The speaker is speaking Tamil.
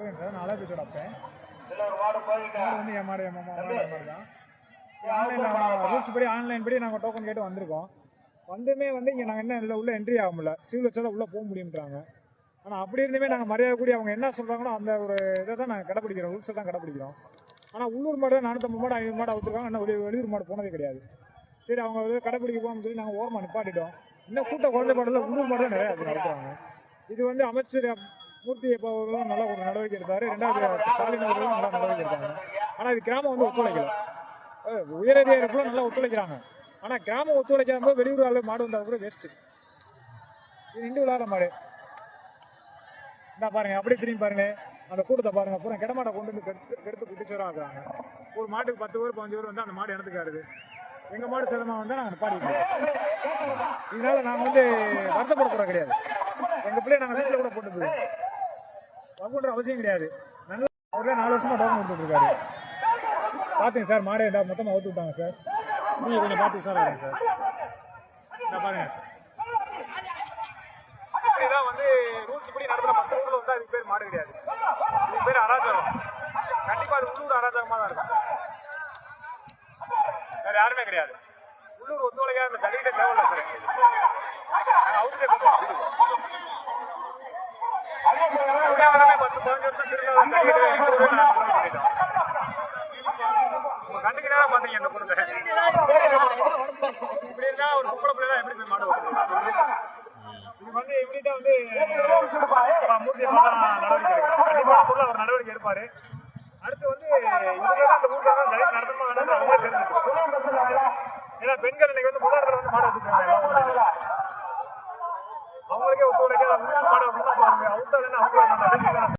முருகன் சார். நான் அழகு மாடு வந்து என் மாடு என் மாமா மாடு தான். ஆன்லைனில் ரூல்ஸ் படி ஆன்லைன் படி நாங்கள் டோக்கன் கேட்டு வந்திருக்கோம். வந்துமே வந்து இங்கே நாங்கள் என்ன இல்லை உள்ள என்ட்ரி ஆக முடியல. சிவில் வச்சா தான் உள்ளே போக முடியுன்றாங்க ஆனால் அப்படி இருந்துமே நாங்கள் மரியாதை கூடி அவங்க என்ன சொல்கிறாங்களோ அந்த ஒரு இதை தான் நாங்கள் கடைப்பிடிக்கிறோம். ரூல்ஸை தான் கடைப்பிடிக்கிறோம். ஆனால் உள்ளூர் மாடு நானூற்றம்பது மாடு ஐநூறு மாடு அவுத்துருக்காங்க. வெளி வெளியூர் மாடு போனதே கிடையாது. சரி அவங்க வந்து கடைப்பிடிக்க போகணும்னு சொல்லி நாங்கள் ஓரமாக நிப்பாட்டிட்டோம். இன்னும் கூட்டம் குறைஞ்ச மாடல உள்ளூர் மாடு தான் நிறையா அது நடத்துறாங்க இது வந்து அமைச்சர் மூர்த்தி அப்பா அவர்களும் நல்ல ஒரு நடவடிக்கை எடுத்தார். ரெண்டாவது ஸ்டாலின் அவர்களும் நல்ல நடவடிக்கை எடுத்தாங்க. ஆனால் இது கிராமம் வந்து ஒத்துழைக்கல. உயரதிகாரிகளும் நல்லா ஒத்துழைக்கிறாங்க. ஆனால் கிராமம் ஒத்துழைக்காம போது வெளியூர் ஆளு மாடு வந்தால் கூட வேஸ்ட்டு இது நின்று விளாட மாடு. என்ன பாருங்க அப்படியே திரும்பி பாருங்க. அந்த கூட்டத்தை பாருங்க அப்புறம் கிடமாட்டை கொண்டு வந்து கெடுத்து கெடுத்து குட்டிச்சோரம் ஆகுறாங்க ஒரு மாட்டுக்கு பத்து பேர் பதினஞ்சு பேர் வந்து அந்த மாடு இடத்துக்காருது எங்க மாடு சேதமா வந்தா நாங்கள் நிப்பாடிக்கிறோம் இதனால நாங்கள் வந்து வருத்தப்படக்கூட கிடையாது. எங்க பிள்ளைய நாங்கள் வீட்டில் கூட போட்டு போயிடுவோம். பங்குன்ற அவசியம் கிடையாது. நல்ல அவரே நாலு வருஷமா டோக்கன் கொடுத்துட்டு இருக்காரு. பார்த்தீங்க சார் மாடை இந்த மொத்தமாக அவுத்து விட்டாங்க சார். நீங்கள் கொஞ்சம் பார்த்து உஷாராக சார். இந்த பாருங்க. இப்படிதான் வந்து ரூல்ஸ் படி நடத்துற மற்ற ஊரில் வந்து அதுக்கு பேர் மாடு கிடையாது. இதுக்கு பேர் அராஜகம். கண்டிப்பாக அது உள்ளூர் அராஜகமாக தான் இருக்கும். வேறு யாருமே கிடையாது. உள்ளூர் ஒத்துழைக்காத இந்த ஜல்லிக்கட்டே தேவையில்ல சார். நாங்கள் அவுட்டே கொடுப்போம் பத்து பதினஞ்சு வருஷம் திருவிழா ஜல்லிக்கட்டு கண்ணுக்கு நேரம் இந்த குழந்தை இப்படி இருந்தா ஒரு பொம்பளை பிள்ளை எப்படி போய் மாடு ஓட்டுறது? வந்து இமீடியட்டா வந்து மூர்த்தி நடவடிக்கை எடுக்கணும் கண்டிப்பான பொருள் அவர் நடவடிக்கை எடுப்பாரு. அடுத்து வந்து இவங்க தான் அந்த ஊர்ல தான் ஜல்லிக்கட்டு நடத்தணுமா அவங்களே தெரிஞ்சுக்கணும். ஏன்னா பெண்கள் இன்னைக்கு வந்து முதல் இடத்துல வந்து மாடு வச்சுக்கிறாங்க. எல்லாம் ஊர்லயும். அவங்களுக்கே ஒத்துழைக்காத உள்ளூர்